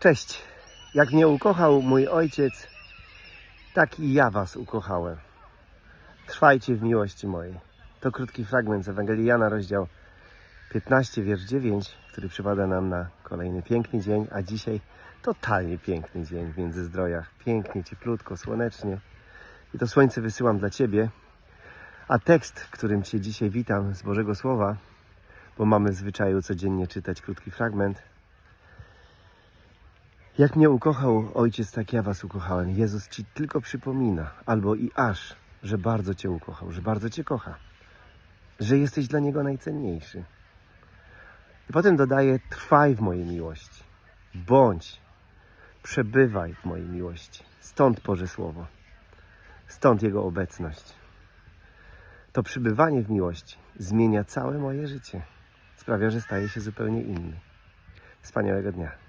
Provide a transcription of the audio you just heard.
Cześć. Jak mnie ukochał mój ojciec, tak i ja was ukochałem. Trwajcie w miłości mojej. To krótki fragment z Ewangelii Jana, rozdział 15, wiersz 9, który przypada nam na kolejny piękny dzień, a dzisiaj totalnie piękny dzień w Międzyzdrojach. Pięknie, cieplutko, słonecznie. I to słońce wysyłam dla Ciebie. A tekst, którym Cię dzisiaj witam z Bożego Słowa, bo mamy w zwyczaju codziennie czytać krótki fragment, jak mnie ukochał ojciec, tak ja was ukochałem. Jezus ci tylko przypomina, albo i aż, że bardzo cię ukochał, że bardzo cię kocha, że jesteś dla niego najcenniejszy. I potem dodaje: trwaj w mojej miłości, bądź, przebywaj w mojej miłości. Stąd Boże Słowo, stąd Jego obecność. To przybywanie w miłości zmienia całe moje życie. Sprawia, że staje się zupełnie inny. Wspaniałego dnia.